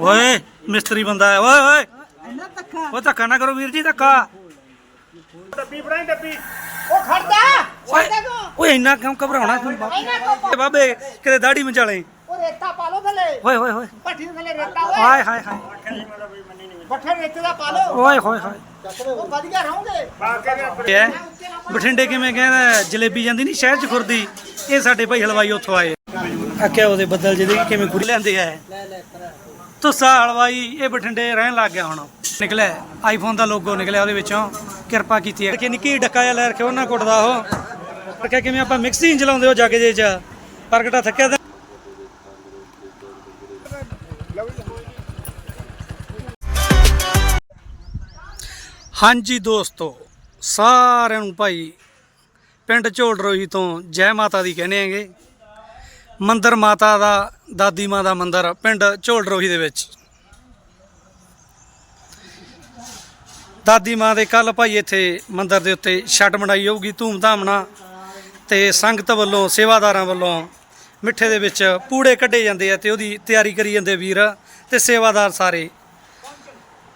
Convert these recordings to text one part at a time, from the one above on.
ਓਏ ਮਿਸਤਰੀ ਬੰਦਾ ਹੈ ਓਏ ਓਏ। ਇੰਨਾ ਧੱਕਾ। ਉਹ ਧੱਕਾ ਨਾ ਕਰੋ ਵੀਰ ਜੀ ਧੱਕਾ। ਡੱਬੀ ਬਣਾਈ ਡੱਬੀ। ਉਹ ਖੜਦਾ। ਓਏ ਛੱਡ ਕੋ ਓਏ ਇੰਨਾ ਕਿਉਂ ਘਬਰਾਉਣਾ ਤੂੰ? ਕੋ ਬਾਬੇ ਕਿਤੇ ਦਾੜੀ ਮਚਾਲੇ ਉਹ ਰੇਤਾ ਪਾ ਲੋ ਥੱਲੇ। ਓਏ ਓਏ ਓਏ। ਭੱਠੀ ਦੇ ਥੱਲੇ ਰੇਤਾ ਓਏ। ਹਾਏ ਹਾਏ ਹਾਏ। ਬੱਠੇ ਰੇਤੇ ਦਾ ਪਾ ਲੋ ਓਏ ਹੋਏ ਹੋਏ। ਉਹ ਵਧੀਆ ਰਹੋਗੇ ਬਠਿੰਡੇ ਕਿਵੇਂ ਕਹਿੰਦਾ ਜਲੇਬੀ ਜਾਂਦੀ ਨਹੀਂ ਸ਼ਹਿਰ ਚ ਖੁਰਦੀ। ਇਹ ਸਾਡੇ ਭਾਈ ਹਲਵਾਈ ਉੱਥੋਂ ਆਏ। ਆਖਿਆ ਉਹਦੇ ਬੱਦਲ ਜਿਹਦੇ ਕਿਵੇਂ ਖੁਰ ਲੈਂਦੇ ਆ। ਤੁਸਾ ਹਲਵਾਈ ਇਹ ਬਠਿੰਡੇ ਰਹਿਣ ਲੱਗ ਗਿਆ ਹੁਣ। ਨਿਕਲਿਆ ਆਈਫੋਨ ਦਾ ਲੋਗੋ ਨਿਕਲਿਆ ਉਹਦੇ ਵਿੱਚੋਂ। ਕਿਰਪਾ ਕੀਤੀ ਹੈ। ਕਿ ਨਿੱਕੀ ਡੱਕਾ ਜਿਹਾ ਲੈ ਰੱਖਿਆ, ਉਹਨਾਂ ਕੁੱਟਦਾ ਉਹ। ਰੱਖਿਆ ਕਿਵੇਂ ਆਪਾਂ ਮਿਕਸਿੰਗ ਚਲਾਉਂਦੇ ਹੋ ਜੱਗ ਜੇ ਚ ਪ੍ਰਗਟਾ ਥੱਕਿਆ ਤੇ ਹਾਂਜੀ ਦੋਸਤੋ, ਸਾਰਿਆਂ ਨੂੰ ਭਾਈ, ਪਿੰਡ ਝੋਲ ਝੋੜਰੋਹੀ ਤੋਂ ਜੈ ਮਾਤਾ ਦੀ ਕਹਿੰਦੇ ਆਂਗੇ ਮੰਦਰ ਮਾਤਾ ਦਾ, ਦਾਦੀ ਮਾਂ ਦਾ ਮੰਦਰ, ਪਿੰਡ ਝੋੜਰੋਹੀ ਦੇ ਵਿੱਚ। ਦਾਦੀ ਮਾਂ ਦੇ ਕੱਲ ਭਾਈ ਇੱਥੇ ਮੰਦਰ ਦੇ ਉੱਤੇ ਛੱਟ ਮਨਾਈ ਹੋਊਗੀ ਧੂਮਧਾਮ ਨਾਲ। ਤੇ ਸੰਗਤ ਵੱਲੋਂ, ਸੇਵਾਦਾਰਾਂ ਵੱਲੋਂ ਮਿੱਠੇ ਦੇ ਵਿੱਚ ਪੂੜੇ ਕੱਢੇ ਜਾਂਦੇ ਆ ਤੇ ਉਹਦੀ ਤਿਆਰੀ ਕਰੀ ਜਾਂਦੇ ਵੀਰ ਤੇ ਸੇਵਾਦਾਰ ਸਾਰੇ।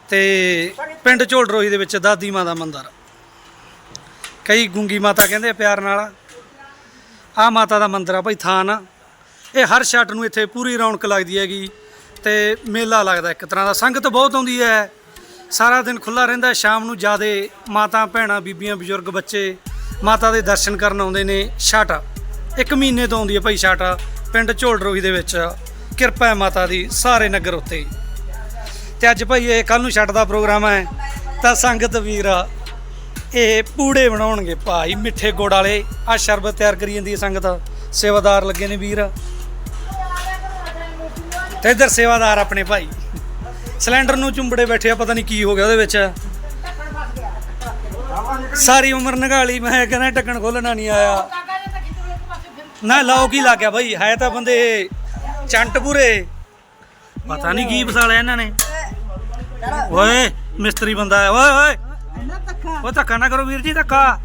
ਤੇ ਪਿੰਡ ਝੋੜਰੋਹੀ ਦੇ ਵਿੱਚ ਦਾਦੀ ਮਾਂ ਦਾ ਮੰਦਰ। ਕਈ ਗੁੰਗੀ ਮਾਤਾ ਕਹਿੰਦੇ ਪਿਆਰ ਨਾਲ ਆ ਮਾਤਾ ਦਾ ਮੰਦਰ ਆ ਭਾਈ, ਥਾਨ ਇਹ ਹਰ ਛੱਟ ਨੂੰ ਇੱਥੇ ਪੂਰੀ ਰੌਣਕ ਲੱਗਦੀ ਹੈਗੀ ਤੇ ਮੇਲਾ ਲੱਗਦਾ ਇੱਕ ਤਰ੍ਹਾਂ ਦਾ। ਸੰਗਤ ਬਹੁਤ ਆਉਂਦੀ ਹੈ। ਸਾਰਾ ਦਿਨ ਖੁੱਲਾ ਰਹਿੰਦਾ ਸ਼ਾਮ ਨੂੰ ਜਿਆਦੇ ਮਾਤਾ, ਭੈਣਾਂ, ਬੀਬੀਆਂ, ਬਜ਼ੁਰਗ, ਬੱਚੇ ਮਾਤਾ ਦੇ ਦਰਸ਼ਨ ਕਰਨ ਆਉਂਦੇ ਨੇ ਛੱਟ। ਇੱਕ ਮਹੀਨੇ ਤੋਂ ਆਉਂਦੀ ਹੈ ਭਾਈ ਛੱਟ। ਪਿੰਡ ਝੋੜਰੋਹੀ ਦੇ ਵਿੱਚ ਕਿਰਪਾ ਹੈ ਮਾਤਾ ਦੀ ਸਾਰੇ ਨਗਰ ਉੱਤੇ। ਤੇ ਅੱਜ ਭਾਈ ਇਹ ਕੱਲ ਨੂੰ ਛੱਟ ਦਾ ਪ੍ਰੋਗਰਾਮ ਹੈ ਤਾਂ ਸੰਗਤ ਵੀਰ ਇਹ ਪੂੜੇ ਬਣਾਉਣਗੇ। ਭਾਈ ਮਿੱਠੇ ਗੁੜ ਵਾਲੇ ਆ ਸ਼ਰਬਤ ਤਿਆਰ ਕਰੀ ਜਾਂਦੀ ਹੈ ਸੰਗਤ। ਸੇਵਾਦਾਰ ਲੱਗੇ ਨੇ ਵੀਰ। ਤੇ ਇੱਧਰ ਸੇਵਾਦਾਰ ਆਪਣੇ ਭਾਈ। ਸਿਲੰਡਰ ਨੂੰ ਚੁੰਬੜੇ ਬੈਠੇ ਆ ਪਤਾ ਨਹੀਂ ਕੀ ਹੋ ਗਿਆ ਉਹਦੇ ਵਿੱਚ। ਸਾਰੀ ਉਮਰ ਨਗਾਲੀ ਮੈਂ ਕਹਿੰਦਾ ਢੱਕਣ ਖੋਲਣਾ ਨਹੀਂ ਆਇਆ। ਨਾ ਲਾਓ ਕੀ ਲੱਗ ਗਿਆ ਭਾਈ? ਹੈ ਤਾਂ ਬੰਦੇ ਚੰਟ ਪੂਰੇ ਪਤਾ ਨਹੀਂ ਕੀ ਫਸਾਲਿਆ ਇਹਨਾਂ ਨੇ। ਓਏ ਮਿਸਤਰੀ ਬੰਦਾ ਹੈ ਓਏ ਓਏ। ਉਹ ਧੱਕਾ ਨਾ ਕਰੋ ਵੀਰ ਜੀ ਧੱਕਾ।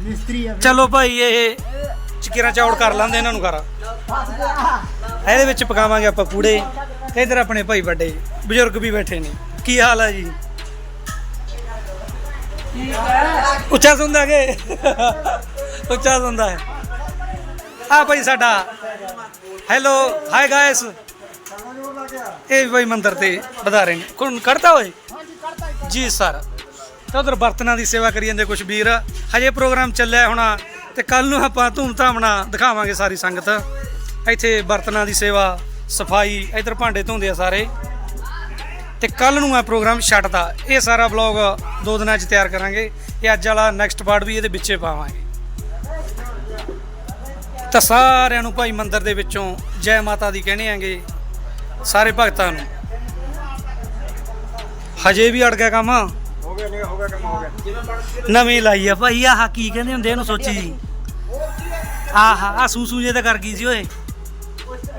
ਮਿਸਤਰੀ ਆ ਚਲੋ ਭਾਈ ਇਹ ਚਕੀਰਾ ਚੌੜ ਕਰ ਲਾਂਦੇ ਇਹਨਾਂ ਨੂੰ ਕਰ ਇਹਦੇ ਵਿੱਚ ਪਕਾਵਾਂਗੇ ਆਪਾਂ ਕੂੜੇ। ਤੇ ਇਧਰ ਆਪਣੇ ਭਾਈ ਵੱਡੇ, ਬਜ਼ੁਰਗ ਵੀ ਬੈਠੇ ਨੇ। ਕੀ ਹਾਲ ਹੈ ਜੀ? ਉੱਚਾ ਸੁਣਦਾ ਕੇ? ਉੱਚਾ ਸੁਣਦਾ ਹੈ। ਆ ਭਾਈ ਸਾਡਾ। ਹੈਲੋ ਹਾਈ ਗਾਇਸ ਇਹ ਵੀ ਭਾਈ ਮੰਦਰ ਤੇ ਵਧਾ ਰਹੇ ਨੇ। ਕੌਣ ਕਰਦਾ ਓਏ? ਜੀ ਸਰ। ਤਾਂ ਉਧਰ ਬਰਤਨਾਂ ਦੀ ਸੇਵਾ ਕਰੀ ਜਾਂਦੇ ਕੁਝ ਵੀਰ। ਹਜੇ ਪ੍ਰੋਗਰਾਮ ਚੱਲਿਆ ਹੋਣਾ ਤੇ ਕੱਲ ਨੂੰ ਆਪਾਂ ਧੂਮ-ਧਾਮ ਨਾਲ ਦਿਖਾਵਾਂਗੇ ਸਾਰੀ ਸੰਗਤ। ਇੱਥੇ ਬਰਤਨਾਂ ਦੀ ਸੇਵਾ ਸਫ਼ਾਈ ਇਧਰ ਭਾਂਡੇ ਧੋਂਦੇ ਆ ਸਾਰੇ। ਤੇ ਕੱਲ ਨੂੰ ਆ ਪ੍ਰੋਗਰਾਮ ਛੱਡਦਾ। ਇਹ ਸਾਰਾ ਵਲੌਗ ਦੋ ਦਿਨਾਂ 'ਚ ਤਿਆਰ ਕਰਾਂਗੇ। ਇਹ ਅੱਜ ਵਾਲਾ ਨੈਕਸਟ ਪਾਰਟ ਵੀ ਇਹਦੇ ਵਿੱਚੇ ਪਾਵਾਂਗੇ। ਤਾਂ ਸਾਰਿਆਂ ਨੂੰ ਭਾਈ ਮੰਦਿਰ ਦੇ ਵਿੱਚੋਂ ਜੈ ਮਾਤਾ ਦੀ ਕਹਿਣੇ ਆਂਗੇ ਸਾਰੇ ਭਗਤਾਂ ਨੂੰ। ਹਜੇ ਵੀ ਅੜ ਗਿਆ ਕੰਮ? ਹੋ ਗਿਆ ਨਹੀਂ ਹੋ ਗਿਆ ਕੰਮ ਹੋ ਗਿਆ। ਨਵੀਂ ਲਾਈ ਆ ਭਾਈ ਆਹ ਕੀ ਕਹਿੰਦੇ ਹੁੰਦੇ ਇਹਨੂੰ ਸੋਚੀ ਆਹ ਆ ਸੂ ਸੂ ਜੇ ਤਾਂ ਕਰ ਗਈ ਸੀ ਓਏ।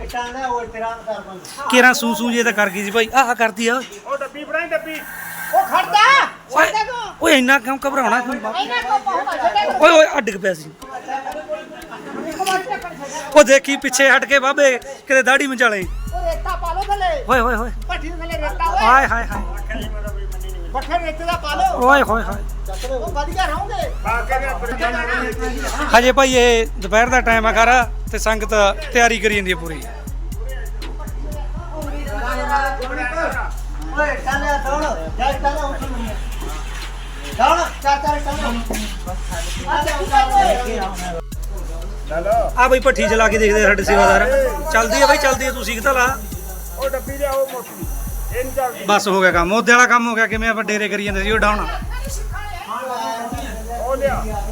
ਟਾਣਾ ਉਹ ਤੇਰਾ ਕਰ ਬੰਦ ਕਿਹੜਾ ਸੂ ਸੂ ਜੇ ਤਾਂ ਕਰ ਗਈ ਸੀ ਭਾਈ। ਆਹ ਕਰਦੀ ਆ। ਉਹ ਡੱਬੀ ਬਣਾਈ ਡੱਬੀ। ਉਹ ਖੜਦਾ ਓਏ ਕੋ ਓਏ ਇੰਨਾ ਕਿਉਂ ਘਬਰਾਉਣਾ ਤੂੰ? ਇਹਨਾਂ ਕੋ ਪਾਉਂਦਾ ਛੱਡ ਓਏ ਓਏ ਅੱਡ ਪਿਆ ਸੀ। ਉਹ ਦੇਖੀ ਪਿੱਛੇ ਹਟ ਕੇ ਬਾਬੇ ਕਿਤੇ ਦਾੜੀ ਮਚਾਲੇ ਉਹ ਰੇਤਾ ਪਾ ਲੋ ਥੱਲੇ ਓਏ ਹੋਏ ਹੋਏ ਭੱਠੀ ਦੇ ਥੱਲੇ ਰੇਤਾ ਓਏ। ਹਾਏ ਹਾਏ ਹਾਏ। ਬੱਠੇ ਰੇਤੇ ਦਾ ਪਾ ਲੋ ਓਏ ਹੋਏ ਹੋਏ। ਉਹ ਹਜੇ ਭਾਈ ਇਹ ਦੁਪਹਿਰ ਦਾ ਟਾਈਮ ਆ ਕਰ ਤੇ ਸੰਗਤ ਤਿਆਰੀ ਕਰੀ ਜਾਂਦੀ ਹੈ ਪੂਰੀ। ਓਏ ਜਾ ਉੱਠ ਚਾਰ ਚਾਰ ਟਾਣਾ ਆ ਬਈ ਭੱਠੀ ਚਲਾ ਕੇ ਦੇਖਦੇ ਆ ਸਾਡੇ ਸੇਵਾਦਾਰ। ਚੱਲਦੀ ਆ ਬਈ ਚੱਲਦੀ ਆ ਤੁਸੀਂ ਕਿਤਾ ਲਾ। ਉਹ ਡੱਬੀ ਲਿਆਓ ਮੋਟੀ। ਬਸ ਹੋ ਗਿਆ ਕੰਮ, ਉਹਦੇ ਵਾਲਾ ਕੰਮ ਹੋ ਗਿਆ, ਕਿਵੇਂ ਆਪਾਂ ਡੇਰੇ ਕਰੀ ਜਾਂਦੇ ਸੀ, ਉਹ ਡਾਉਣ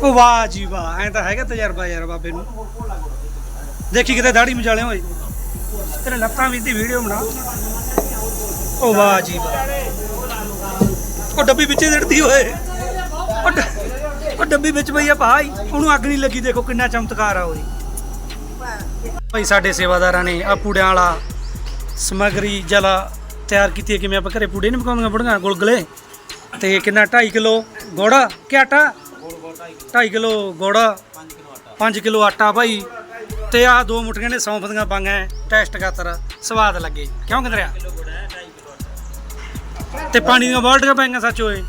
ਉਹ ਵਾਹ ਜੀ ਵਾਹ, ਐਂ ਤਾਂ ਹੈਗਾ ਤਜਰਬਾ ਯਾਰ ਬਾਬੇ ਨੂੰ। ਦੇਖੀ ਕਿਤੇ ਦਾੜੀ ਮਚਾਲੇ ਓਏ ਤੇਰੇ ਲੱਤਾਂ ਵਿੱਚ ਦੀ ਵੀਡੀਓ ਬਣਾ। ਉਹ ਵਾਹ ਜੀ ਵਾਹ। ਉਹ ਡੱਬੀ ਵਿੱਚੇ ਡੜਦੀ ਓਏ। ਉਹ ਡੱਬੀ ਵਿੱਚ ਪਈ ਆ ਭਾਈ। ਉਹਨੂੰ ਅੱਗ ਨਹੀਂ ਲੱਗੀ, ਦੇਖੋ ਕਿੰਨਾ ਚਮਤਕਾਰ ਆ ਉਹਦੀ ਭਾਈ ਸਾਡੇ ਸੇਵਾਦਾਰਾਂ ਨੇ ਆ ਪੂੜਿਆਂ ਵਾਲਾ ਸਮਗਰੀ ਜਲਾ ਤਿਆਰ ਕੀਤੀ ਹੈ ਕਿਵੇਂ ਆਪਾਂ ਘਰੇ ਪੂੜੇ ਨਹੀਂ ਪਕਾਉਂਦੀਆਂ ਬੜੀਆਂ? ਗੁਲਗਲੇ। ਤੇ ਕਿੰਨਾ? 2.5 ਕਿਲੋ ਗੋੜਾ ਕਿ ਆਟਾ? 2.5 ਕਿਲੋ ਗੋੜਾ। 5 ਕਿਲੋ ਆਟਾ ਭਾਈ। ਤੇ ਆਹ ਦੋ ਮੁੱਠੀਆਂ ਨੇ ਸੌਂਫ ਦੀਆਂ ਪਾਈਆਂ ਟੈਸਟ ਖਾਤਰ ਸਵਾਦ ਲੱਗੇ। ਕਿਉਂ ਕਿੰਦਰਿਆ ਤੇ ਪਾਣੀ ਦੀਆਂ ਬਾਲਟੀਆਂ ਪਾਈਆਂ ਸੱਚ ਓਏ।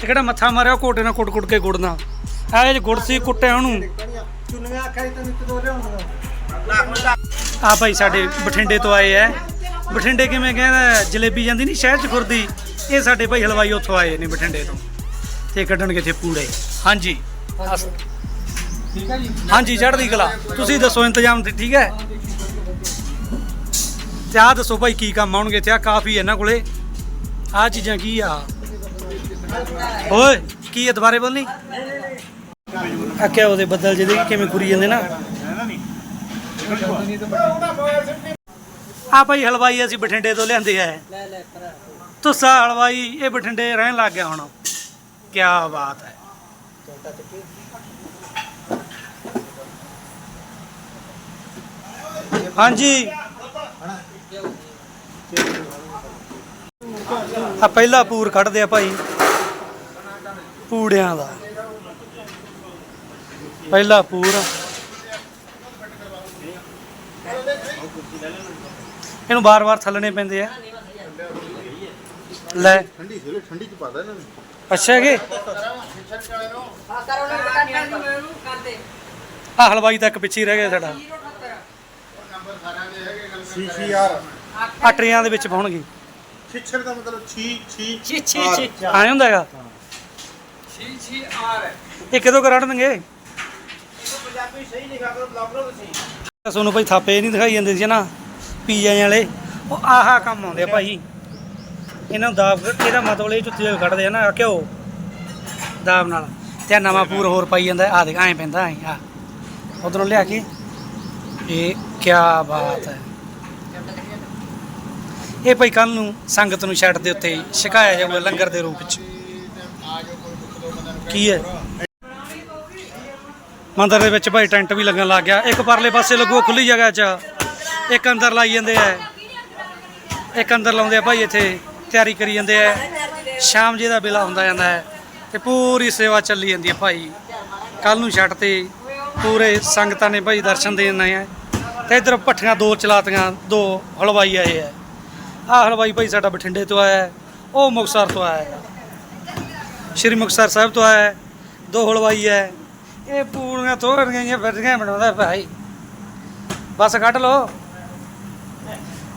ਤੇ ਕਿਹੜਾ ਮੱਥਾ ਮਾਰਿਆ? ਕੋਟੇ ਨਾਲ ਕੁੱਟ-ਕੁੱਟ ਕੇ ਗੁੜਨਾ। ਆਹ ਜੇ ਗੁੜ ਸੀ ਕੁੱਟਿਆ ਉਹਨੂੰ। ਚੁੰਨੀਆਂ ਅੱਖਾਂ ਤੈਨੂੰ ਇੱਕ ਦੋ ਲਿਆਉਂਦਾ ਆ ਭਾਈ ਸਾਡੇ ਬਠਿੰਡੇ ਤੋਂ ਆਏ ਐ। ਬਠਿੰਡੇ ਕਿਵੇਂ ਕਹਿੰਦਾ ਜਲੇਬੀ ਜਾਂਦੀ ਨਹੀਂ, ਸ਼ਹਿਰ ਚ ਖੁਰਦੀ। ਇਹ ਸਾਡੇ ਭਾਈ ਹਲਵਾਈ ਉੱਥੋਂ ਆਏ ਨੇ ਬਠਿੰਡੇ ਤੋਂ। ਤੇ ਕੱਢਣਗੇ ਇੱਥੇ ਪੂੜੇ। ਹਾਂਜੀ। ਠੀਕ ਹੈ ਜੀ ਹਾਂਜੀ, ਚੜ੍ਹਦੀ ਕਲਾ। ਤੁਸੀਂ ਦੱਸੋ ਇੰਤਜ਼ਾਮ ਤੇ, ਠੀਕ ਹੈ? ਤੇ ਆਹ ਦੱਸੋ ਭਾਈ ਕੀ ਕੰਮ ਆਉਣਗੇ ਤੇ ਆ ਕਾਫੀ ਇਹਨਾਂ ਕੋਲੇ। ਆ ਚੀਜ਼ਾਂ ਕੀ ਆ? ਓਏ, ਕੀ ਹੈ ਦੁਬਾਰੇ ਬੋਲਣੀ? ਆ ਕਿਆ ਉਹਦੇ ਬੱਦਲ ਜਿਹਦੇ ਕਿਵੇਂ ਕੁਰੀ ਜਾਂਦੇ ਨਾ? ਆ ਭਾਈ ਹਲਵਾਈ ਅਸੀਂ ਬਠਿੰਡੇ ਤੋਂ ਲਿਆਂਦੇ ਆ ਲੈ ਲੈ ਕਰ ਤੁਸਾ ਹਲਵਾਈ ਇਹ ਬਠਿੰਡੇ ਰਹਿਣ ਲੱਗ ਗਿਆ ਹੁਣ। ਕੀ ਬਾਤ ਹੈ। ਹਾਂਜੀ। ਆ ਪਹਿਲਾ ਪੂਰ ਕੱਢਦੇ ਆ ਭਾਈ। ਪੂੜਿਆਂ ਦਾ। ਪਹਿਲਾ ਪੂਰ। ਇਹਨੂੰ ਬਾਰ-ਬਾਰ ਥੱਲਣੇ ਪੈਂਦੇ ਆ। ਲੈ। ਠੰਡੀ ਸੀ ਠੰਡੀ ਚ ਪਾਦਾ ਇਹਨਾਂ ਨੇ ਅੱਛਾ ਹੈਗੇ? ਆ ਕਰ ਉਹਨਾਂ ਨੂੰ ਕੱਟਣ ਦੀ ਮੈਨੂੰ ਕਰ ਦੇ ਆ ਹਲਵਾਈ ਤੱਕ ਪਿੱਛੇ ਹੀ ਰਹਿ ਗਿਆ ਸਾਡਾ। ਸੀਸੀਆਰ ਆ ਟਰੇਆਂ ਦੇ ਵਿੱਚ ਪਾਉਣਗੇ। ਛਿੱਛਰ ਦਾ ਮਤਲਬ ਛੀ ਛੀ ਛੀ ਛੀ ਛੀ ਆਏ ਹੁੰਦਾ ਹੈਗਾ? ਛੀ ਛੀ ਆਰ ਇਹ ਕਦੋਂ ਕਰ ਦੇਣਗੇ? ਪੰਜਾਬੀ ਸਹੀ ਲਿਖਾ ਕਰੋ ਬਲੌਗ ਲੋ ਤੁਸੀਂ ਤੁਹਾਨੂੰ ਭਾਈ ਥਾਪੇ ਨਹੀਂ ਦਿਖਾਈ ਜਾਂਦੇ ਸੀ ਨਾ। ਪੀਜ਼ਾ ਵਾਲੇ, ਉਹ ਆਹਾ ਕੰਮ ਆਉਂਦੇ ਆ ਭਾਈ। ਇਹਨਾਂ ਨੂੰ ਦਾਬ, ਇਹਦਾ ਮਤਲਬ ਇਹ ਚੁੱਤੀ ਕੱਢਦੇ ਆ ਨਾ ਘਿਓ ਦਾਬ ਨਾਲ, ਤੇ ਨਵਾਂ ਪੂਰ ਹੋਰ ਪਾਈ ਜਾਂਦਾ ਆ ਦੇਖ, ਐਂ ਪੈਂਦਾ, ਐਂ ਆ ਉਧਰੋਂ ਲਿਆ ਕੇ, ਇਹ ਕੀ ਬਾਤ ਹੈ। ਇਹ ਭਾਈ ਕੱਲ ਨੂੰ ਸੰਗਤ ਨੂੰ ਛੱਡ ਦੇ ਉੱਤੇ ਛਕਾਇਆ ਜਾਊਗਾ ਲੰਗਰ ਦੇ ਰੂਪ ਚ। ਕੀ ਹੈ? ਮੰਦਰ ਦੇ ਵਿੱਚ ਭਾਈ ਟੈਂਟ ਵੀ ਲੱਗਣ ਲੱਗ ਗਿਆ, ਇੱਕ ਪਰਲੇ ਪਾਸੇ ਲੱਗੂ ਖੁੱਲੀ ਜਗ੍ਹਾ 'ਚ। ਇੱਕ ਅੰਦਰ ਲਾਈ ਜਾਂਦੇ ਆ। ਇੱਕ ਅੰਦਰ ਲਾਉਂਦੇ ਆ ਭਾਈ ਇੱਥੇ, ਤਿਆਰੀ ਕਰੀ ਜਾਂਦੇ ਆ। ਸ਼ਾਮ ਜੇ ਦਾ ਵੇਲਾ ਹੁੰਦਾ ਜਾਂਦਾ ਹੈ ਤੇ ਪੂਰੀ ਸੇਵਾ ਚੱਲੀ ਜਾਂਦੀ ਹੈ ਭਾਈ। ਕੱਲ ਨੂੰ ਛੱਡ ਤੇ ਪੂਰੇ ਸੰਗਤਾਂ ਨੇ ਭਾਈ ਦਰਸ਼ਨ ਦੇਣ ਆਏ ਆ। ਤੇ ਇਧਰ ਪੱਠੀਆਂ ਦੋ ਚਲਾਤੀਆਂ, ਦੋ ਹਲਵਾਈ ਆਏ ਆ। ਆਹ ਹਲਵਾਈ ਭਾਈ ਸਾਡਾ ਬਠਿੰਡੇ ਤੋਂ ਆਇਆ ਉਹ ਮੁਕਤਸਰ ਤੋਂ ਆਇਆ ਸ਼੍ਰੀ ਮੁਕਤਸਰ ਸਾਹਿਬ ਤੋਂ ਆਇਆ ਦੋ ਹਲਵਾਈ ਹੈ। ਇਹ ਪੂਰੀਆਂ ਤੋੜ ਗਈਆਂ ਫਿਰਦੀਆਂ ਬਣਾਉਂਦਾ ਭਾਈ। ਬਸ ਕੱਢ ਲੋ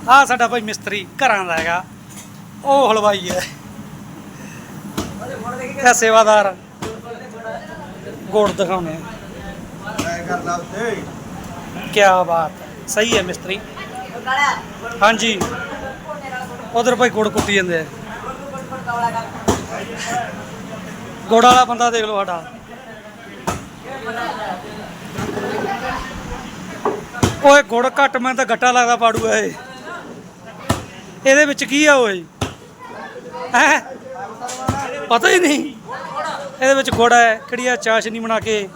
ਆਹ ਸਾਡਾ ਭਾਈ ਮਿਸਤਰੀ ਘਰਾਂ ਦਾ ਹੈਗਾ, ਉਹ ਹਲਵਾਈ ਹੈ। ਇਹ ਸੇਵਾਦਾਰ। ਗੋੜ ਦਿਖਾਉਣੇ ਮੈਂ ਕੀ ਬਾਤ, ਸਹੀ ਹੈ ਮਿਸਤਰੀ। ਹਾਂਜੀ। ਉਧਰ ਭਾਈ ਗੁੜ ਕੁੱਟੀ ਜਾਂਦੇ ਆ। ਗੁੜ ਵਾਲਾ ਬੰਦਾ ਦੇਖ ਲਓ ਸਾਡਾ। ਓਏ ਗੁੜ ਘੱਟ ਮੈਂ ਤਾਂ ਗੱਟਾ ਲੱਗਦਾ ਪਾੜੂ ਇਹ। ਇਹਦੇ ਵਿੱਚ ਕੀ ਆ ਓਏ? ਹੈ? ਪਤਾ ਹੀ ਨਹੀਂ। ਇਹਦੇ ਵਿੱਚ ਗੁੜ ਹੈ, ਕਿਹੜੀ ਆ ਚਾਸ਼ਨੀ ਬਣਾ ਕੇ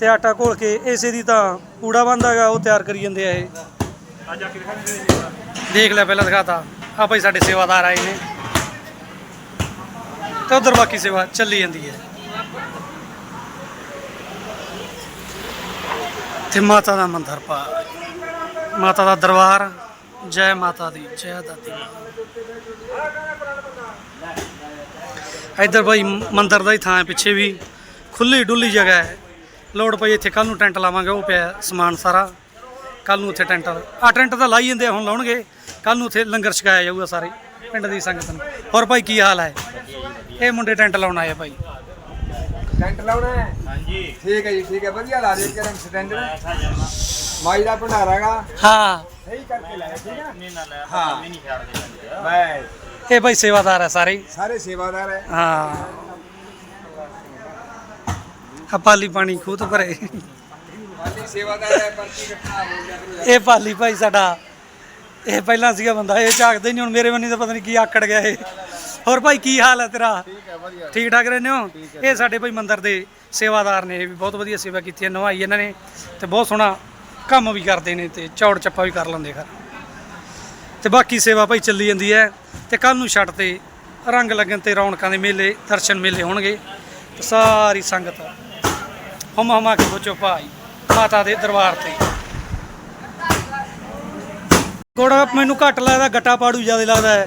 ਤੇ ਆਟਾ ਘੋਲ ਕੇ, ਇਸੇ ਦੀ ਤਾਂ ਪੂੜਾ ਬਣਦਾਗਾ ਉਹ ਤਿਆਰ ਕਰੀ ਜਾਂਦੇ ਆ ਇਹ। ਦੇਖ ਲੈ ਪਹਿਲਾਂ ਦਿਖਾਤਾ। ਆ ਭਾਈ ਸਾਡੇ ਸੇਵਾਦਾਰ ਆਏ ਨੇ। ਤੇ ਉਧਰ ਬਾਕੀ ਸੇਵਾ ਚੱਲੀ ਜਾਂਦੀ ਹੈ। ਤੇ ਮਾਤਾ ਦਾ ਮੰਦਰ ਪਾ ਮਾਤਾ ਦਾ ਦਰਬਾਰ। ਜੈ ਮਾਤਾ ਦੀ ਜੈ ਦਾਤੀ ਮਾਂ ਇੱਧਰ ਭਾਈ ਮੰਦਿਰ ਦਾ ਹੀ ਥਾਂ ਹੈ ਪਿੱਛੇ ਵੀ ਖੁੱਲੀ ਡੁੱਲੀ ਜਗ੍ਹਾ ਹੈ। ਲੋੜ ਪਈ ਇੱਥੇ ਕੱਲ ਨੂੰ ਟੈਂਟ ਲਾਵਾਂਗੇ ਉਹ ਪਿਆ ਸਮਾਨ ਸਾਰਾ। ਕੱਲ ਨੂੰ ਉੱਥੇ ਟੈਂਟ ਆ ਟੈਂਟ ਤਾਂ ਲਾਈ ਜਾਂਦੇ ਆ, ਹੁਣ ਲਾਉਣਗੇ। ਕੱਲ ਨੂੰ ਉੱਥੇ ਲੰਗਰ ਛਕਾਇਆ ਜਾਊਗਾ ਸਾਰੇ ਪਿੰਡ ਦੀ ਸੰਗਤ ਨੂੰ। ਹੋਰ ਭਾਈ ਕੀ ਹਾਲ ਹੈ? ਇਹ ਮੁੰਡੇ ਟੈਂਟ ਲਾਉਣ ਆਏ ਭਾਈ ਟੈਂਟ ਲਾਉਣਾ ਹੈ? ਹਾਂਜੀ। ਠੀਕ ਹੈ ਜੀ ਠੀਕ ਹੈ ਵਧੀਆ ਲਾ ਦੇ ਕਰਮ ਸਟੈਂਡ ਮਾਈ ਦਾ ਭੰਡਾਰਾ ਹੈਗਾ। ਹਾਂ। ਸਹੀ ਕਰਕੇ ਲਾਇਆ ਠੀਕ ਹੈ ਨਹੀਂ ਨਾ ਲੈ ਹਾਂ। ਨਹੀਂ ਛੱਡਦੇ ਬਈ ਇਹ ਭਾਈ ਸੇਵਾਦਾਰ ਹੈ ਸਾਰੇ। ਹੀ। ਸਾਰੇ ਸੇਵਾਦਾਰ ਹੈ ਹਾਂ। ਆ ਪਾਲੀ ਪਾਣੀ ਖੂਹ ਤੋਂ ਭਰੇ। ਵਾਲੀ ਸੇਵਾਦਾਰ ਹੈ ਪਰਚੀ ਕੱਟਣਾ ਹੋ ਗਿਆ ਫਿਰ ਇਹ ਪਾਲੀ ਭਾਈ ਸਾਡਾ। ਇਹ ਪਹਿਲਾਂ ਸੀਗਾ ਬੰਦਾ ਇਹ ਝਾਕਦੇ ਨਹੀਂ ਹੁਣ ਮੇਰੇ ਬੰਨੀ ਤਾਂ ਪਤਾ ਨਹੀਂ ਕੀ ਆਕੜ ਗਿਆ ਇਹ। ਹੋਰ ਭਾਈ ਕੀ ਹਾਲ ਹੈ ਤੇਰਾ? ਠੀਕ ਹੈ ਵਧੀਆ। ਠੀਕ ਠਾਕ ਰਹਿੰਦੇ ਹੋ? ਇਹ ਸਾਡੇ ਭਾਈ ਮੰਦਿਰ ਦੇ ਸੇਵਾਦਾਰ ਨੇ ਇਹ ਵੀ ਬਹੁਤ ਵਧੀਆ ਸੇਵਾ ਕੀਤੀ ਹੈ ਨਵਾਈ ਇਹਨਾਂ ਨੇ। ਤੇ ਬਹੁਤ ਸੋਹਣਾ ਕੰਮ ਵੀ ਕਰਦੇ ਨੇ ਤੇ ਚੌੜ ਚੱਪਾ ਵੀ ਕਰ ਲੈਂਦੇ ਖਰ। ਤੇ ਬਾਕੀ ਸੇਵਾ ਭਾਈ ਚੱਲੀ ਜਾਂਦੀ ਹੈ ਤੇ ਕੱਲ ਨੂੰ ਛੱਡ ਤੇ ਰੰਗ ਲੱਗਣ ਤੇ ਰੌਣਕਾਂ ਦੇ ਮੇਲੇ, ਦਰਸ਼ਨ ਮੇਲੇ ਹੋਣਗੇ ਤੇ ਸਾਰੀ ਸੰਗਤ ਹਮ ਹਮਾ ਕੇ ਪਹੁੰਚੋ ਭਾਈ, ਮਾਤਾ ਦੇ ਦਰਬਾਰ ਤੇ। ਗੁੜ ਮੈਨੂੰ ਘੱਟ ਲੱਗਦਾ, ਗੱਟਾ ਪਾੜੂ ਜ਼ਿਆਦਾ ਲੱਗਦਾ ਹੈ।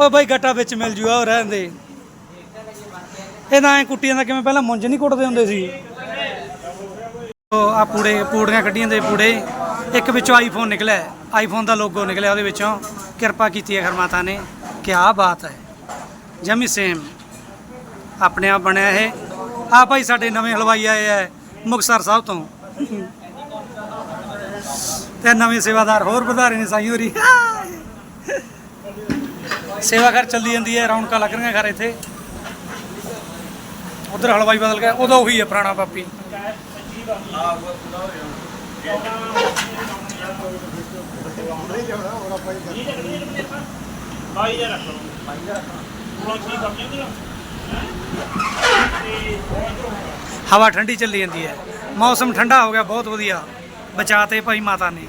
ਉਹ ਬਾਈ ਗੱਟਾ ਵਿੱਚ ਮਿਲ ਜੂਗਾ ਉਹ ਰਹਿਣ ਦੇ। ਇਹਦਾ ਐ ਕੁੱਟੀਆਂ ਦਾ ਕਿਵੇਂ ਪਹਿਲਾਂ ਮੁੰਜ ਨਹੀਂ ਕੁੱਟਦੇ ਹੁੰਦੇ ਸੀ। ਆ ਪੂੜੇ, ਪੂੜੀਆਂ ਕੱਢੀਆਂ ਦੇ ਪੂੜੇ। ਇੱਕ ਵਿੱਚੋਂ ਆਈਫੋਨ ਨਿਕਲਿਆ ਆਈਫੋਨ ਦਾ ਲੋਗੋ ਨਿਕਲਿਆ ਉਹਦੇ ਵਿੱਚੋਂ। ਕਿਰਪਾ ਕੀਤੀ ਹੈ ਖਰਮਾਤਾ ਨੇ। ਕੀ ਬਾਤ ਹੈ। ਜਮੀ ਸੇਮ ਆਪਣੇ ਆਪ ਬਣਿਆ ਇਹ। ਆ ਭਾਈ ਸਾਡੇ ਨਵੇਂ ਹਲਵਾਈ ਆਏ ਆ ਮੁਕਤਸਰ ਸਾਹਿਬ ਤੋਂ। ਤੇ ਨਵੇਂ ਸੇਵਾਦਾਰ ਹੋਰ ਵਧਾਰੇ ਨੇ ਸਾਈ ਹੋਰੀ। ਸੇਵਾ ਘਰ ਚੱਲਦੀ ਜਾਂਦੀ ਹੈ, ਰੌਣਕਾਂ ਲੱਗ ਰਹੀਆਂ ਘਰ ਇੱਥੇ। ਉਧਰ ਹਲਵਾਈ ਬਦਲ ਗਿਆ। ਉਦੋਂ ਉਹੀ ਹੈ ਪੁਰਾਣਾ ਪਾਪੀ ਬਾਈ ਦਾ ਰੱਖ ਲਓ ਬਾਈ ਦਾ ਰੱਖ ਲਓ ਕੀ ਸਬਜ਼ੀਆਂ ਦੀਆਂ ਹਵਾ ਠੰਡੀ ਚੱਲੀ ਜਾਂਦੀ ਹੈ। ਮੌਸਮ ਠੰਡਾ ਹੋ ਗਿਆ, ਬਹੁਤ ਵਧੀਆ। ਬਚਾਤੇ ਭਾਈ ਮਾਤਾ ਨੇ।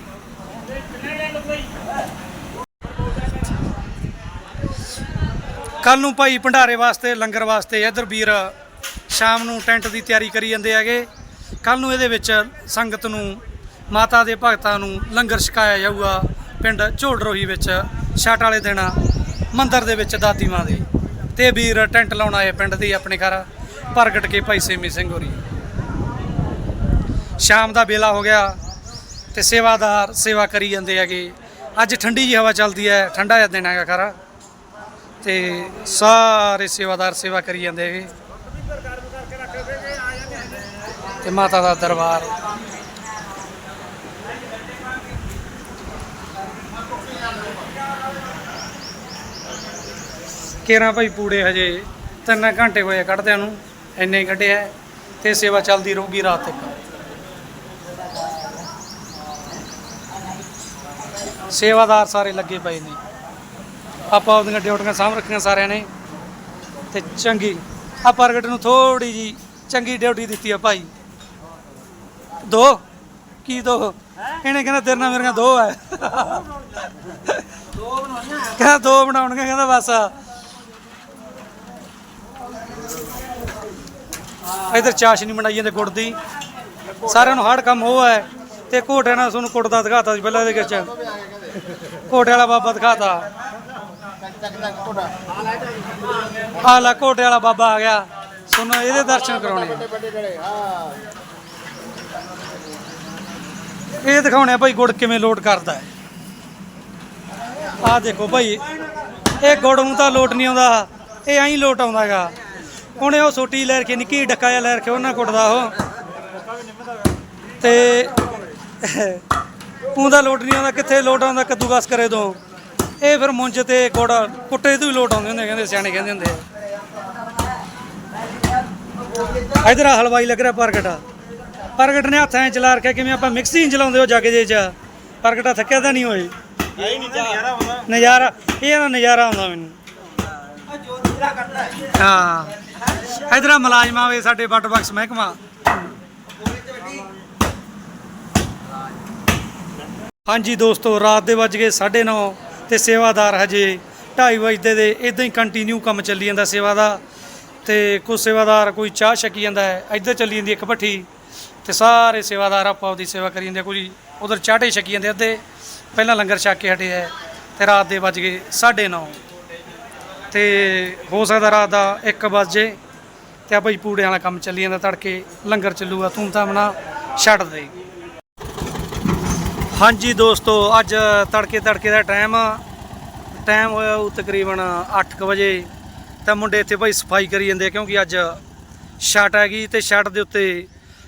ਕੱਲ ਨੂੰ ਭਾਈ ਭੰਡਾਰੇ ਵਾਸਤੇ, ਲੰਗਰ ਵਾਸਤੇ ਇਧਰ ਵੀਰ ਸ਼ਾਮ ਨੂੰ ਟੈਂਟ ਦੀ ਤਿਆਰੀ ਕਰੀ ਜਾਂਦੇ ਹੈਗੇ। ਕੱਲ ਨੂੰ ਇਹਦੇ ਵਿੱਚ ਸੰਗਤ ਨੂੰ, ਮਾਤਾ ਦੇ ਭਗਤਾਂ ਨੂੰ ਲੰਗਰ ਛਕਾਇਆ ਜਾਊਗਾ ਪਿੰਡ ਝੋੜਰੋਹੀ ਵਿੱਚ, ਛਾਟ ਵਾਲੇ ਦਿਨ ਮੰਦਰ ਦੇ ਵਿੱਚ ਦਾਦੀ ਮਾਂ ਦੇ। ਤੇ ਵੀਰ ਟੈਂਟ ਲਾਉਣ ਆਏ ਪਿੰਡ ਦੇ ਆਪਣੇ ਘਰ, ਪ੍ਰਗਟ ਕੇ ਭਾਈ ਸੇਮੀ ਸਿੰਘ ਹੋਰੀ। ਸ਼ਾਮ ਦਾ ਵੇਲਾ ਹੋ ਗਿਆ ਤੇ ਸੇਵਾਦਾਰ ਸੇਵਾ ਕਰੀ ਜਾਂਦੇ ਹੈਗੇ। ਅੱਜ ਠੰਡੀ ਜਿਹੀ ਹਵਾ ਚੱਲਦੀ ਹੈ, ਠੰਡਾ ਜਿਹਾ ਦਿਨ ਹੈਗਾ ਖਰਾ ਤੇ ਸਾਰੇ ਸੇਵਾਦਾਰ ਸੇਵਾ ਕਰੀ ਜਾਂਦੇ ਹੈਗੇ। ਤੇ ਮਾਤਾ ਦਾ ਦਰਬਾਰ। ਕੇਰਾਂ ਭਾਈ ਪੂੜੇ ਹਜੇ ਤਿੰਨ ਘੰਟੇ ਹੋਏ ਕੱਢਦਿਆਂ ਨੂੰ, ਇੰਨੇ ਕੱਢਿਆ ਹੈ ਤੇ ਸੇਵਾ ਚੱਲਦੀ ਰਹੂਗੀ ਰਾਤ ਤੱਕ। ਸੇਵਾਦਾਰ ਸਾਰੇ ਲੱਗੇ ਪਏ ਨੇ। ਆਪਾਂ ਉਹਦੀਆਂ ਡਿਊਟੀਆਂ ਸਾਂਭ ਰੱਖੀਆਂ ਸਾਰਿਆਂ ਨੇ। ਤੇ ਚੰਗੀ ਆ ਪ੍ਰਗਟ ਨੂੰ ਥੋੜੀ ਜੀ ਚੰਗੀ ਡਿਊਟੀ ਦਿੱਤੀ ਆ ਭਾਈ। ਦੋ। ਕੀ ਦੋ? ਇਹਨੇ ਕਹਿੰਦਾ ਤੇਰੇ ਨਾਲ ਮੇਰੀਆਂ ਦੋ ਐ। ਦੋ ਬਣਾਉਣੀਆਂ ਕਹਿੰਦਾ ਦੋ ਬਣਾਉਣੀਆਂ ਕਹਿੰਦਾ ਬਸ। ਇਧਰ ਚਾਸ਼ਨੀ ਬਣਾਈ ਜਾਂਦੇ ਗੁੜ ਦੀ। ਸਾਰਿਆਂ ਨੂੰ ਹੜ ਕੰਮ ਉਹ ਹੈ ਤੇ ਘੋਟਿਆਂ ਨਾਲ ਤੁਹਾਨੂੰ ਕੁੱਟਦਾ ਦਿਖਾਤਾ ਸੀ ਪਹਿਲਾਂ ਇਹਦੇ ਵਿੱਚ। ਘੋਟੇ ਵਾਲਾ ਬਾਬਾ ਦਿਖਾਤਾ। ਆ ਲੈ ਘੋਟੇ ਵਾਲਾ ਬਾਬਾ ਆ ਗਿਆ। ਤੁਹਾਨੂੰ ਇਹਦੇ ਦਰਸ਼ਨ ਕਰਾਉਣੇ। ਇਹ ਦਿਖਾਉਣੇ ਆ ਭਾਈ ਗੁੜ ਕਿਵੇਂ ਲੋਡ ਕਰਦਾ ਹੈ। ਆ ਦੇਖੋ ਭਾਈ, ਇਹ ਗੁੜ ਨੂੰ ਤਾਂ ਲੋਟ ਨਹੀਂ ਆਉਂਦਾ। ਇਹ ਐਂ ਲੋਟ ਆਉਂਦਾ ਹੈਗਾ। ਉਹਨੇ ਉਹ ਛੋਟੀ ਲੈ ਕੇ ਨਿੱਕੀ ਡੱਕਾ ਜਿਹਾ ਲੈ ਕੇ ਉਹਨਾਂ ਕੁੱਟਦਾ ਉਹ। ਤੇ ਉਹਦਾ ਲੋਟ ਨਹੀਂ ਆਉਂਦਾ, ਕਿੱਥੇ ਲੋਟ ਆਉਂਦਾ ਕੱਦੂਕਸ ਕਰੇ ਤੋਂ। ਇਹ ਫਿਰ ਮੁੰਜ ਤੇ ਗੁੜ, ਕੁੱਟੇ ਤੋਂ ਹੀ ਲੋਟ ਆਉਂਦੇ ਹੁੰਦੇ ਕਹਿੰਦੇ ਸਿਆਣੇ ਕਹਿੰਦੇ ਹੁੰਦੇ ਆ। ਇਧਰ ਹਲਵਾਈ ਲੱਗ ਰਿਹਾ ਪ੍ਰਗਟ। ਪ੍ਰਗਟ ਨੇ ਹੱਥਾਂ 'ਚ ਚਲਾ ਰੱਖਿਆ ਕਿਵੇਂ ਆਪਾਂ ਮਿਕਸੀ ਇੰਜ ਲਾਉਂਦੇ ਹੋ ਜੱਗ ਜੇ ਚ ਪ੍ਰਗਟਾ ਥੱਕਿਆ ਤਾਂ ਨਹੀਂ ਹੋਏ ਨਜ਼ਾਰਾ ਇਹ ਨਾ ਨਜ਼ਾਰਾ ਆਉਂਦਾ ਮੈਨੂੰ। ਹਾਂ। ਇਧਰ ਮੁਲਾਜ਼ਮ ਆਵੇ ਸਾਡੇ ਬੱਟ ਬਕਸ ਮਹਿਕਮਾ। ਹਾਂਜੀ ਦੋਸਤੋ ਰਾਤ ਦੇ ਵੱਜ ਗਏ 9:30 ਤੇ ਸੇਵਾਦਾਰ ਹਜੇ 2:30 ਵਜੇ ਦੇ ਇਦਾਂ ਹੀ ਕੰਟੀਨਿਊ ਕੰਮ ਚੱਲੀ ਜਾਂਦਾ ਸੇਵਾ ਦਾ। ਤੇ ਕੁਝ ਸੇਵਾਦਾਰ ਕੋਈ ਚਾਹ ਛਕੀ ਜਾਂਦਾ ਹੈ ਇੱਧਰ ਚੱਲੀ ਜਾਂਦੀ ਇੱਕ ਭੱਠੀ। ਤੇ ਸਾਰੇ ਸੇਵਾਦਾਰ ਆਪੋ ਆਪਦੀ ਸੇਵਾ ਕਰੀ ਜਾਂਦੇ ਕੋਈ ਉਧਰ ਚਾਟੇ ਛਕੀ ਜਾਂਦੇ ਅੱਧੇ। ਪਹਿਲਾਂ ਲੰਗਰ ਛਕ ਕੇ ਹਟੇ ਹੈ ਤੇ ਰਾਤ ਦੇ ਵੱਜ ਗਏ 9:30 ਤੇ ਹੋ ਸਕਦਾ ਰਾਤ ਦਾ 1 ਵਜੇ ਤੇ ਆ ਭਾਈ ਪੂੜਿਆਂ ਵਾਲਾ ਕੰਮ ਚੱਲੀ ਜਾਂਦਾ ਤੜਕੇ। ਲੰਗਰ ਚੱਲੂਗਾ ਧੂਮ ਧਾਮ ਨਾਲ ਛੱਡ ਦੇ। ਹਾਂਜੀ ਦੋਸਤੋ, ਅੱਜ ਤੜਕੇ ਤੜਕੇ ਦਾ ਟਾਈਮ ਟਾਈਮ ਹੋਇਆ ਉਹ ਤਕਰੀਬਨ 8:00 ਵਜੇ। ਤਾਂ ਮੁੰਡੇ ਇੱਥੇ ਭਾਈ ਸਫ਼ਾਈ ਕਰੀ ਜਾਂਦੇ ਆ ਕਿਉਂਕਿ ਅੱਜ ਛੱਟ ਹੈਗੀ ਤੇ ਛੱਟ ਦੇ ਉੱਤੇ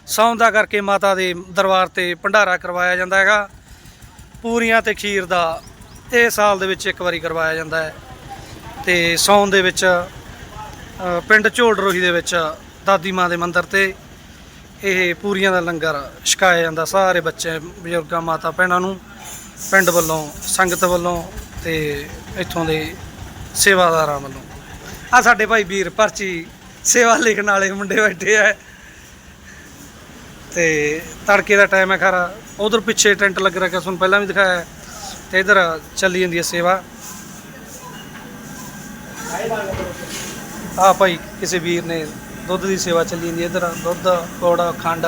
ਸੌਂਦਾ ਕਰਕੇ ਮਾਤਾ ਦੇ ਦਰਬਾਰ ਤੇ ਭੰਡਾਰਾ ਕਰਵਾਇਆ ਜਾਂਦਾ ਹੈਗਾ। ਪੂਰੀਆਂ ਤੇ ਖੀਰ ਦਾ ਇਹ ਸਾਲ ਦੇ ਵਿੱਚ ਇੱਕ ਵਾਰੀ ਕਰਵਾਇਆ ਜਾਂਦਾ ਹੈ। ਤੇ ਸੌਣ ਦੇ ਵਿੱਚ ਪਿੰਡ ਪਿੰਡ ਝੋਲਰੋਹੀ ਦੇ ਵਿੱਚ ਦਾਦੀ ਮਾਂ ਦੇ ਮੰਦਿਰ ਤੇ ਇਹ ਪੂਰੀਆਂ ਦਾ ਲੰਗਰ ਛਕਾਇਆ ਜਾਂਦਾ। ਸਾਰੇ ਬੱਚੇ, ਬਜ਼ੁਰਗਾਂ, ਮਾਤਾ ਭੈਣਾਂ ਨੂੰ ਪਿੰਡ ਵੱਲੋਂ, ਸੰਗਤ ਵੱਲੋਂ ਤੇ ਇੱਥੋਂ ਦੇ ਸੇਵਾਦਾਰਾਂ ਵੱਲੋਂ। ਆ ਸਾਡੇ ਭਾਈ ਵੀਰ ਪਰਚੀ ਸੇਵਾ ਲਿਖਣ ਵਾਲੇ ਮੁੰਡੇ ਬੈਠੇ ਆ। ਤੇ ਤੜਕੇ ਦਾ ਟਾਈਮ ਹੈ ਖਰਾ, ਉਧਰ ਪਿੱਛੇ ਟੈਂਟ ਲੱਗ ਰਿਹਾ ਕਿ ਤੁਹਾਨੂੰ ਪਹਿਲਾਂ ਵੀ ਦਿਖਾਇਆ ਹੈ। ਤੇ ਇਧਰ ਚੱਲੀ ਜਾਂਦੀ ਹੈ ਸੇਵਾ ਆ ਭਾਈ ਕਿਸੇ ਵੀਰ ਨੇ ਦੁੱਧ ਦੀ ਸੇਵਾ ਚੱਲੀ ਜਾਂਦੀ ਹੈ, ਇਧਰ ਦੁੱਧ ਕੋੜਾ ਖੰਡ,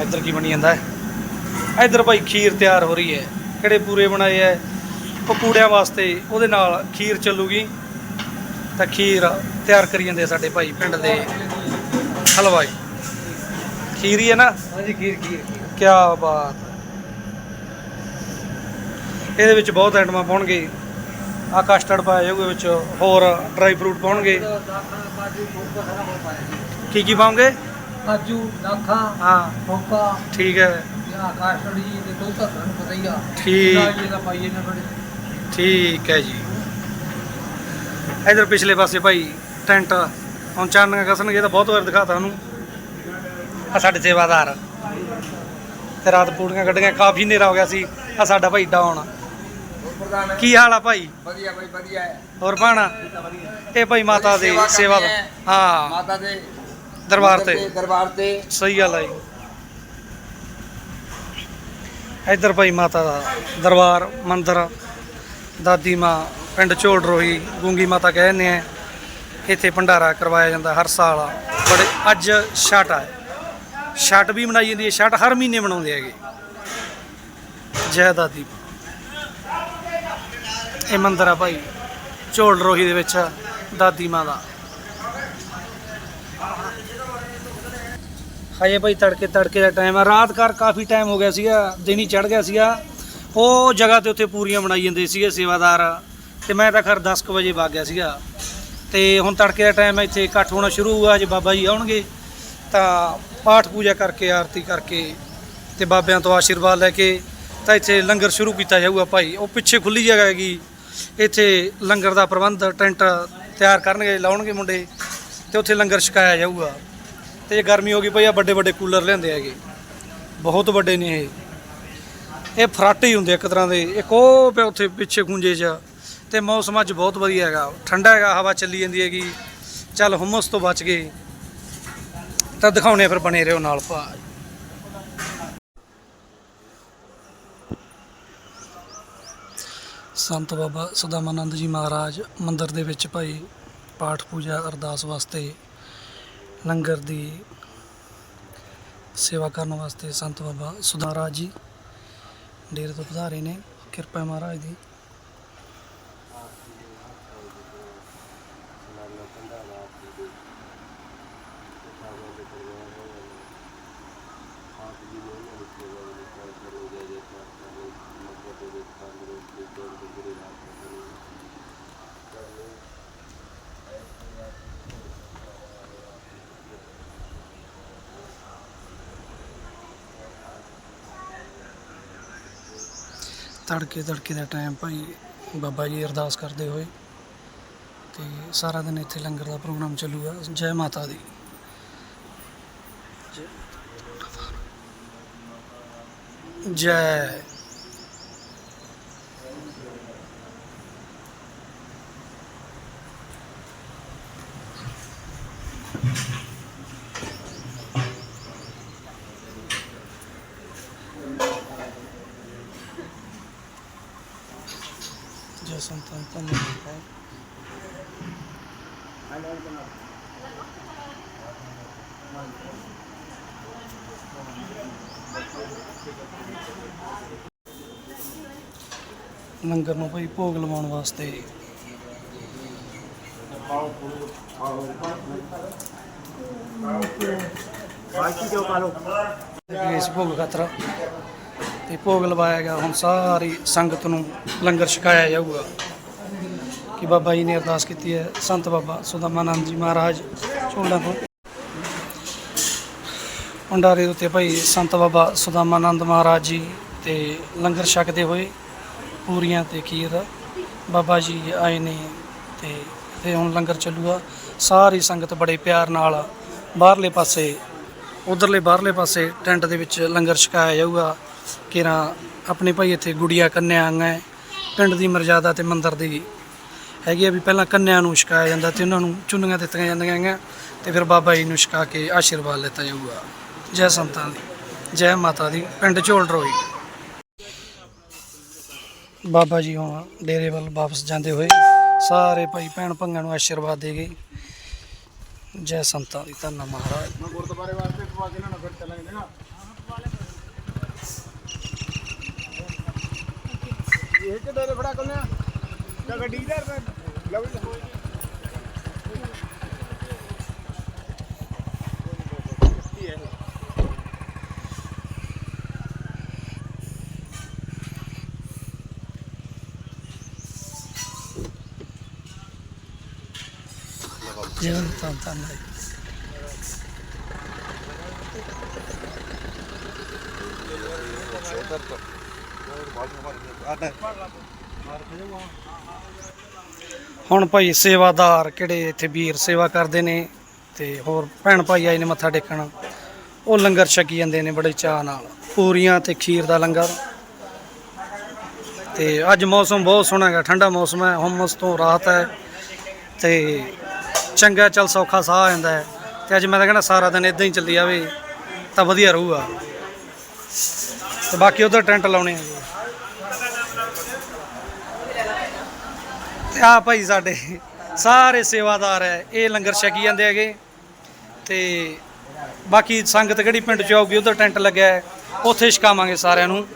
ਇੱਧਰ ਕੀ ਬਣੀ ਜਾਂਦਾ ਹੈ ਇੱਧਰ ਭਾਈ ਖੀਰ ਤਿਆਰ ਹੋ ਰਹੀ ਹੈ, ਕਿਹੜੇ ਪੂਰੇ ਬਣਾਏ ਐ ਪਕੂੜਿਆਂ ਵਾਸਤੇ ਉਹਦੇ ਨਾਲ ਖੀਰ ਚੱਲੂਗੀ, ਤਾਂ ਖੀਰ ਤਿਆਰ ਕਰੀ ਜਾਂਦੇ ਆ ਸਾਡੇ ਭਾਈ ਪਿੰਡ ਦੇ ਹਲਵਾਈ ਖੀਰ ਹੀ ਹੈ ਨਾ? ਹਾਂਜੀ ਖੀਰ ਖੀਰ ਕੀ ਬਾਤ। ਇਹਦੇ ਵਿੱਚ ਬਹੁਤ ਆਈਟਮਾਂ ਪਾਉਣਗੇ। ਆ ਕਸਟਰਡ ਪਾਇਆ ਜਾਊਗਾ ਵਿੱਚ ਹੋਰ ਡਰਾਈ ਫਰੂਟ ਪਾਉਣਗੇ। ਕੀ ਕੀ ਪਾਉਂਗੇ? ਕਾਜੂ ਦਾਖਾਂ ਹਾਂ। ਫੋਕਾ ਠੀਕ ਹੈ। ਜਾਂ ਕਾਸ਼ੜੀ ਦੇ ਦੋ ਤਾਂ ਤੁਹਾਨੂੰ ਪਤਾ ਹੀ ਆ। ਠੀਕ। ਇਹ ਦਾ ਪਾਈਏ ਨਾ ਬੜੇ ਠੀਕ ਹੈ ਜੀ। ਇਧਰ ਪਿਛਲੇ ਪਾਸੇ ਭਾਈ ਟੈਂਟ। ਹੁਣ ਚਾਨਣੀਆਂ ਕਸਣਗੇ ਤਾਂ ਬਹੁਤ ਵਾਰ ਦਿਖਾਤਾ ਉਹਨੂੰ। ਆ ਸਾਡੇ ਸੇਵਾਦਾਰ। ਤੇ ਰਾਤ ਪੂੜੀਆਂ ਕੱਢੀਆਂ ਕਾਫੀ ਹਨੇਰਾ ਹੋ ਗਿਆ ਸੀ। ਆ ਸਾਡਾ ਭਾਈ ਪ੍ਰਧਾਨ ਕੀ ਹਾਲ ਆ ਭਾਈ? ਵਧੀਆ ਬਾਈ ਵਧੀਆ ਹੈ। ਹੋਰ ਭਾਣਾ? ਇਹ ਭਾਈ ਮਾਤਾ ਦੇ ਸੇਵਾ ਹੈ। ਹਾਂ। ਮਾਤਾ ਦੇ ਦਰਬਾਰ ਤੇ। ਦਰਬਾਰ ਤੇ। ਸਹੀ ਗੱਲ ਜੀ। ਇੱਧਰ ਭਾਈ ਮਾਤਾ ਦਾ ਦਰਬਾਰ ਮੰਦਿਰ ਦਾਦੀ ਮਾਂ ਪਿੰਡ ਝੋਲ ਰੋਹੀ ਗੂੰਗੀ ਮਾਤਾ ਕਹਿੰਦੇ ਆ। ਇੱਥੇ ਭੰਡਾਰਾ ਕਰਵਾਇਆ ਜਾਂਦਾ ਹਰ ਸਾਲ ਬੜੇ ਅੱਜ ਛਠ ਆ ਛਠ ਵੀ ਮਨਾਈ ਜਾਂਦੀ ਹੈ ਛਠ ਹਰ ਮਹੀਨੇ ਮਨਾਉਂਦੇ ਹੈਗੇ। ਜੈ ਦਾਦੀ ਇਹ ਮੰਦਿਰ ਆ ਭਾਈ, ਝੋਲ ਰੋਹੀ ਦੇ ਵਿੱਚ ਦਾਦੀ ਮਾਂ ਦਾ। ਹਜੇ ਭਾਈ, ਤੜਕੇ ਤੜਕੇ ਦਾ ਟਾਈਮ ਆ। ਰਾਤ ਕਰ ਕਾਫੀ ਟਾਈਮ ਹੋ ਗਿਆ ਸੀਗਾ, ਦਿਨ ਹੀ ਚੜ ਗਿਆ ਸੀਗਾ। ਉਹ ਜਗ੍ਹਾ ਤੇ ਉੱਥੇ ਪੂਰੀਆਂ ਬਣਾਈ ਜਾਂਦੇ ਸੀਗੇ, ਸੇਵਾਦਾਰ। ਤੇ ਮੈਂ ਤਾਂ ਖਰ 10 ਕੁ ਵਜੇ ਵਗ ਗਿਆ ਸੀਗਾ। ਤੇ ਹੁਣ ਤੜਕੇ ਦਾ ਟਾਈਮ ਇੱਥੇ ਇਕੱਠ ਹੋਣਾ ਸ਼ੁਰੂ ਹੋਇਆ ਜੇ ਬਾਬਾ ਜੀ ਆਉਣਗੇ, ਤਾਂ ਪਾਠ ਪੂਜਾ ਕਰਕੇ, ਆਰਤੀ ਕਰਕੇ ਤੇ ਬਾਬਿਆਂ ਤੋਂ ਆਸ਼ੀਰਵਾਦ ਲੈ ਕੇ ਤਾਂ ਇੱਥੇ ਲੰਗਰ ਸ਼ੁਰੂ ਕੀਤਾ ਜਾਊਗਾ ਭਾਈ। ਉਹ ਪਿੱਛੇ ਖੁੱਲੀ ਜਗ੍ਹਾ ਹੈਗੀ। ਇੱਥੇ ਲੰਗਰ ਦਾ ਪ੍ਰਬੰਧ ਟੈਂਟ ਤਿਆਰ ਕਰਨਗੇ, ਲਾਉਣਗੇ ਮੁੰਡੇ ਤੇ ਉੱਥੇ ਲੰਗਰ ਛਕਾਇਆ ਜਾਊਗਾ। ਤੇ ਜੇ ਗਰਮੀ ਹੋ ਗਈ ਭਈ ਆ ਵੱਡੇ ਵੱਡੇ ਕੂਲਰ ਲਿਆਂਦੇ ਹੈਗੇ। ਬਹੁਤ ਵੱਡੇ ਨੇ ਇਹ। ਇਹ ਫਰਾਟੇ ਹੀ ਹੁੰਦੇ ਇੱਕ ਤਰ੍ਹਾਂ ਦੇ। ਇੱਕ ਉਹ ਪਿਆ ਉੱਥੇ ਪਿੱਛੇ ਖੁੰਝੇ 'ਚ। ਤੇ ਮੌਸਮ ਅੱਜ ਬਹੁਤ ਵਧੀਆ ਹੈਗਾ। ਠੰਡਾ ਹੈਗਾ, ਹਵਾ ਚੱਲੀ ਜਾਂਦੀ ਹੈਗੀ। ਚੱਲ ਹੁਮਸ ਤੋਂ ਬਚ ਗਏ। ਤਾਂ ਦਿਖਾਉਣੇ ਫਿਰ ਬਣੇ ਰਹੋ ਨਾਲ ਭਾ। ਸੰਤ ਬਾਬਾ ਸੁਦਾਮਾਨੰਦ ਜੀ ਮਹਾਰਾਜ ਮੰਦਿਰ ਦੇ ਵਿੱਚ ਭਾਈ ਪਾਠ ਪੂਜਾ ਅਰਦਾਸ ਵਾਸਤੇ ਲੰਗਰ ਦੀ ਸੇਵਾ ਕਰਨ ਵਾਸਤੇ ਸੰਤ ਬਾਬਾ ਸੁਦਾਰਾ ਜੀ ਡੇਰੇ ਤੋਂ ਪਧਾਰੇ ਨੇ। ਕਿਰਪਾ ਮਹਾਰਾਜ ਦੀ। ਤੜਕੇ ਤੜਕੇ ਦਾ ਟਾਈਮ ਭਾਈ ਬਾਬਾ ਜੀ ਅਰਦਾਸ ਕਰਦੇ ਹੋਏ ਤੇ ਸਾਰਾ ਦਿਨ ਇੱਥੇ ਲੰਗਰ ਦਾ ਪ੍ਰੋਗਰਾਮ ਚੱਲੂਗਾ ਜੈ ਮਾਤਾ ਦੀ। ਜੈ ਜੈ ਸੰਤਾਂ ਧੰਨਵਾਦ ਲੰਗਰ ਨੂੰ ਭਾਈ ਭੋਗ ਲਵਾਉਣ ਵਾਸਤੇ। ਬਾਕੀ ਜੋ ਪਾ ਲੋ ਇਸ ਭੋਗ ਖਾਤਰ ਤੇ ਭੋਗ ਲਵਾਇਆ ਗਿਆ। ਹੁਣ ਸਾਰੀ ਸੰਗਤ ਨੂੰ ਲੰਗਰ ਛਕਾਇਆ ਜਾਊਗਾ। ਕਿ ਬਾਬਾ ਜੀ ਨੇ ਅਰਦਾਸ ਕੀਤੀ ਹੈ, ਸੰਤ ਬਾਬਾ ਸੁਦਾਮਾਨੰਦ ਜੀ ਮਹਾਰਾਜ ਝੋਲਾ ਤੋਂ। ਭੰਡਾਰੇ ਦੇ ਉੱਤੇ ਭਾਈ ਸੰਤ ਬਾਬਾ ਸੁਦਾਮਾਨੰਦ ਮਹਾਰਾਜ ਜੀ ਤੇ ਲੰਗਰ ਛਕਦੇ ਹੋਏ ਪੂਰੀਆਂ ਤੇ ਖੀਰ ਬਾਬਾ ਜੀ ਆਏ ਨੇ ਤੇ ਤੇ ਹੁਣ ਲੰਗਰ ਚੱਲੂਗਾ। ਸਾਰੀ ਸੰਗਤ ਬੜੇ ਪਿਆਰ ਨਾਲ ਬਾਹਰਲੇ ਪਾਸੇ, ਉਧਰਲੇ ਬਾਹਰਲੇ ਪਾਸੇ ਟੈਂਟ ਦੇ ਵਿੱਚ ਲੰਗਰ ਛਕਾਇਆ ਜਾਊਗਾ। ਕਿਰਾ ਆਪਣੇ ਭਾਈ ਇੱਥੇ ਗੁੜੀਆ ਕੰਨਿਆ ਆਈਆਂ ਪਿੰਡ ਦੀ ਮਰਜ਼ਾਦਾ ਤੇ ਮੰਦਰ ਦੀ ਹੈਗੀ ਆ ਵੀ ਪਹਿਲਾਂ ਕੰਨਿਆਂ ਨੂੰ ਛਕਾਇਆ ਜਾਂਦਾ ਤੇ ਉਹਨਾਂ ਨੂੰ ਚੁੰਨੀਆਂ ਦਿੱਤੀਆਂ ਜਾਂਦੀਆਂ ਹੈਗੀਆਂ ਤੇ ਫਿਰ ਬਾਬਾ ਜੀ ਨੂੰ ਛਕਾ ਕੇ ਆਸ਼ੀਰਵਾਦ ਲਿੱਤਾ ਜਾਊਗਾ। ਜੈ ਸੰਤਾਂ ਦੀ, ਜੈ ਮਾਤਾ ਦੀ, ਪਿੰਡ ਝੋਲ ਰੋਈ। ਬਾਬਾ ਜੀ ਹੁਣ, ਡੇਰੇ ਵੱਲ ਵਾਪਸ ਜਾਂਦੇ ਹੋਏ ਸਾਰੇ ਭਾਈ ਭੈਣ ਭੰਗਾਂ ਨੂੰ ਆਸ਼ੀਰਵਾਦ ਦੇ ਗਏ ਜੈ ਸੰਤਾਂ ਦੀ ਧੰਨਾ ਮਹਾਰਾਜ। ਗੁਰਦੁਆਰੇ ਵਾਸਤੇ ਪਵਾ ਕੇ ਨਾ ਫਿਰ ਚੱਲਾਂਗੇ ਨਾ। ਇਹ ਕਿ ਡੇਰੇ ਫੜਾ ਕੋਨੇ ਤਾਂ ਗੱਡੀ ਦਾ ਲਵ ਜੀਵਨ ਤਾਂ ਤਾਂ ਹੁਣ ਭਾਈ ਸੇਵਾਦਾਰ ਕਿਹੜੇ ਇੱਥੇ ਵੀਰ ਸੇਵਾ ਕਰਦੇ ਨੇ ਤੇ ਹੋਰ ਭੈਣ ਭਾਈ ਆਏ ਨੇ ਮੱਥਾ ਟੇਕਣ। ਉਹ ਲੰਗਰ ਛਕੀ ਜਾਂਦੇ ਨੇ ਬੜੇ ਚਾਅ ਨਾਲ। ਪੂਰੀਆਂ ਤੇ ਖੀਰ ਦਾ ਲੰਗਰ। ਤੇ ਅੱਜ ਮੌਸਮ ਬਹੁਤ ਸੋਹਣਾ ਹੈਗਾ, ਠੰਡਾ ਮੌਸਮ ਹੈ, ਹਮਸ ਤੋਂ ਰਾਹਤ ਹੈ। ਤੇ ਚੰਗਾ, ਚੱਲ ਸੌਖਾ ਸਾਹ ਆ ਜਾਂਦਾ ਹੈ। ਤੇ ਅੱਜ ਮੈਂ ਤਾਂ ਕਹਿੰਦਾ ਸਾਰਾ ਦਿਨ ਇਦਾਂ ਹੀ ਚੱਲੀ ਜਾਵੇ, ਤਾਂ ਵਧੀਆ ਰਹੂਗਾ। ਤੇ ਬਾਕੀ ਉਧਰ ਟੈਂਟ ਲਾਉਣੇ ਆ ਜੀ। ਤੇ ਆ ਭਾਈ ਸਾਡੇ, ਸਾਰੇ ਸੇਵਾਦਾਰ ਹੈ। ਇਹ ਲੰਗਰ ਛਕੀ ਜਾਂਦੇ ਹੈਗੇ। ਤੇ ਬਾਕੀ ਸੰਗਤ ਕਿਹੜੀ ਪਿੰਡ ਚ ਆਊਗੀ, ਉਧਰ ਟੈਂਟ ਲੱਗਿਆ ਉੱਥੇ ਛਕਾਵਾਂਗੇ ਸਾਰਿਆਂ ਨੂੰ।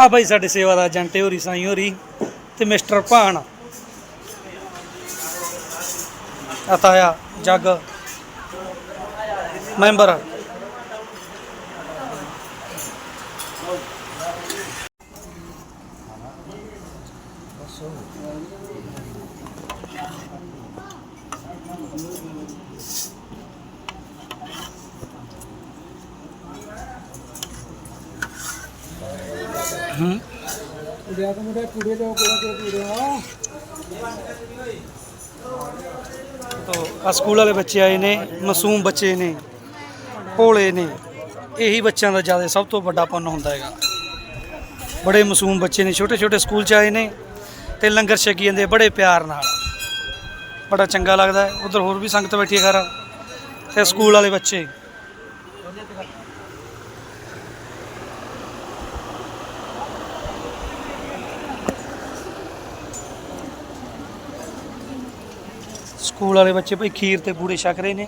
ਆ ਭਾਈ ਸਾਡੇ ਸੇਵਾਦਾਰ ਜੰਟੇ ਹੋਰੀ ਸਾਈ ਹੋਰੀ ਤੇ ਮਿਸਟਰ ਭਾਣ। ਅਤਾਇਆ ਜੱਗ ਮੈਂਬਰ। ਉਡਿਆ ਤਾਂ ਮੁੰਡੇ ਪੂੜੇ ਦੇ ਕੋਲ ਤੋ ਆ ਸਕੂਲ ਵਾਲੇ ਬੱਚੇ ਆਏ ਨੇ, ਮਾਸੂਮ ਬੱਚੇ ਨੇ, ਭੋਲੇ ਨੇ। ਇਹੀ ਬੱਚਿਆਂ ਦਾ ਜ਼ਿਆਦਾ ਸਭ ਤੋਂ ਵੱਡਾ ਪੁੰਨ ਹੁੰਦਾ ਹੈਗਾ। ਬੜੇ ਮਾਸੂਮ ਬੱਚੇ ਨੇ ਛੋਟੇ ਛੋਟੇ ਸਕੂਲ ਚ ਆਏ ਨੇ ਤੇ ਲੰਗਰ ਛਕੀ ਜਾਂਦੇ ਬੜੇ ਪਿਆਰ ਨਾਲ। ਬੜਾ ਚੰਗਾ ਲੱਗਦਾ ਹੈ। ਉਧਰ ਹੋਰ ਵੀ ਸੰਗਤ ਬੈਠੀ ਹੈ ਖਰਾ। ਤੇ ਸਕੂਲ ਵਾਲੇ ਬੱਚੇ। ਸਕੂਲ ਵਾਲੇ ਬੱਚੇ ਭਾਈ ਖੀਰ ਤੇ ਪੂੜੇ ਛਕ ਰਹੇ ਨੇ।